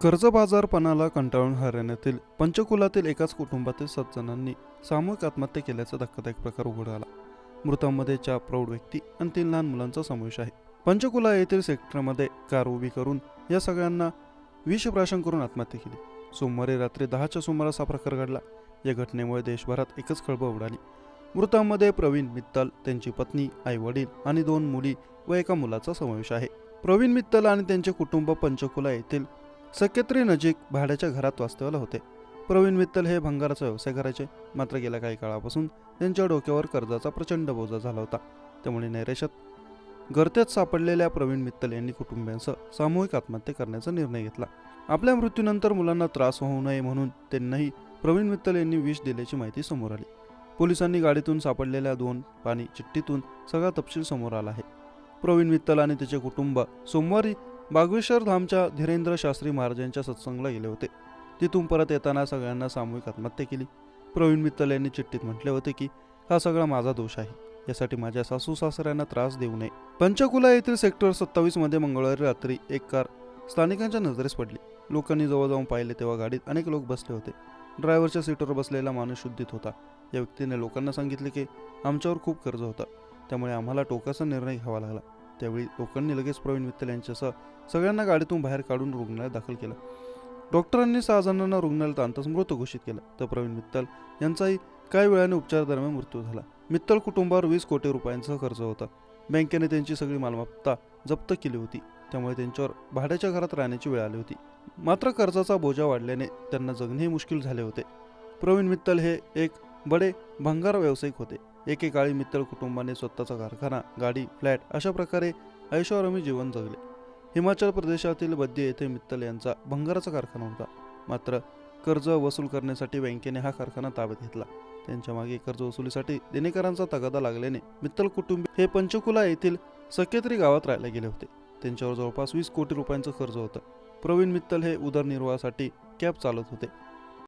कर्जबाजारपणाला कंटाळून हरियाणातील पंचकुलातील एकाच कुटुंबातील सात जणांनी सामूहिक आत्महत्या केल्याचा धक्कादायक प्रकार उघड आला मृतांमध्ये चार प्रौढ व्यक्ती आणि तीन लहान मुलांचा समावेश आहे. पंचकुला येथील सेक्टरमध्ये कार उभी करून या सगळ्यांना विषप्राशन करून आत्महत्या केली. सोमवारी रात्री दहाच्या सुमारास हा प्रकार घडला. या घटनेमुळे देशभरात एकच खळबळ उडाली. मृतांमध्ये प्रवीण मित्तल त्यांची पत्नी आई वडील आणि दोन मुली व एका मुलाचा समावेश आहे. प्रवीण मित्तल आणि त्यांचे कुटुंब पंचकुला येथील सक्यत्री नजीक भाड्याच्या घरात वास्तव्याला होते. प्रवीण मित्तल हे भंगाराचा व्यवसाय करायचे. मात्र गेल्या काही काळापासून त्यांच्या डोक्यावर कर्जाचा प्रचंड बोजा झाला होता. त्यामुळे नैराश्यात गर्तेत सापडलेल्या प्रवीण मित्तल यांनी कुटुंबियांसह सामूहिक आत्महत्या करण्याचा निर्णय घेतला. आपल्या मृत्यूनंतर मुलांना त्रास होऊ नये म्हणून त्यांनाही प्रवीण मित्तल यांनी विष दिल्याची माहिती समोर आली. पोलिसांनी गाडीतून सापडलेल्या दोन पाणी चिठ्ठीतून सगळा तपशील समोर आला आहे. प्रवीण मित्तल आणि त्याचे कुटुंब सोमवारी बागवेश्वर धामच्या धीरेंद्र शास्त्री महाराजांच्या सत्संगला गेले होते. तिथून परत येताना सगळ्यांना सामूहिक आत्महत्या केली. प्रवीण मित्तल यांनी चिठ्ठीत म्हटले होते की हा सगळा माझा दोष आहे. यासाठी माझ्या सासू सासऱ्यांना त्रास देऊ नये. पंचकुला येथील सेक्टर सत्तावीसमध्ये मंगळवारी रात्री एक कार स्थानिकांच्या नजरेस पडली. लोकांनी जवळ जाऊन पाहिले तेव्हा गाडीत अनेक लोक बसले होते. ड्रायव्हरच्या सीटवर बसलेला माणूस शुद्धित होता. या व्यक्तीने लोकांना सांगितले की आमच्यावर खूप कर्ज होता. त्यामुळे आम्हाला टोकाचा निर्णय घ्यावा लागला. त्यावेळी लोकांनी लगेच प्रवीण मित्तल यांच्यासह सगळ्यांना गाडीतून बाहेर काढून रुग्णालयात दाखल केलं. डॉक्टरांनी सहा जणांना रुग्णालयात आणताच मृत घोषित केलं. तर प्रवीण मित्तल यांचाही काही वेळाने उपचारादरम्यान मृत्यू झाला. मित्तल कुटुंबावर वीस कोटी रुपयांचं खर्च होता. बँकेने त्यांची सगळी मालमत्ता जप्त केली होती. त्यामुळे त्यांच्यावर भाड्याच्या घरात राहण्याची वेळ आली होती. मात्र कर्जाचा बोजा वाढल्याने त्यांना जगणेही मुश्किल झाले होते. प्रवीण मित्तल हे एक बडे भंगार व्यावसायिक होते. एकेकाळी मित्तल कुटुंबाने स्वतःचा कारखाना गाडी फ्लॅट अशा प्रकारे ऐशोआरामी जीवन जगले. हिमाचल प्रदेशातील बद्य येथे मित्तल यांचा भंगाराचा कारखाना होता. मात्र कर्ज वसूल करण्यासाठी बँकेने हा कारखाना ताब्यात घेतला. त्यांच्या मागे कर्ज वसुलीसाठी देणेकरांचा तगादा लागल्याने मित्तल कुटुंबी हे पंचकुला येथील सकेत्री गावात राहायला गेले होते. त्यांच्यावर जवळपास वीस कोटी रुपयांचं कर्ज होतं. प्रवीण मित्तल हे उदरनिर्वाहासाठी कॅब चालत होते.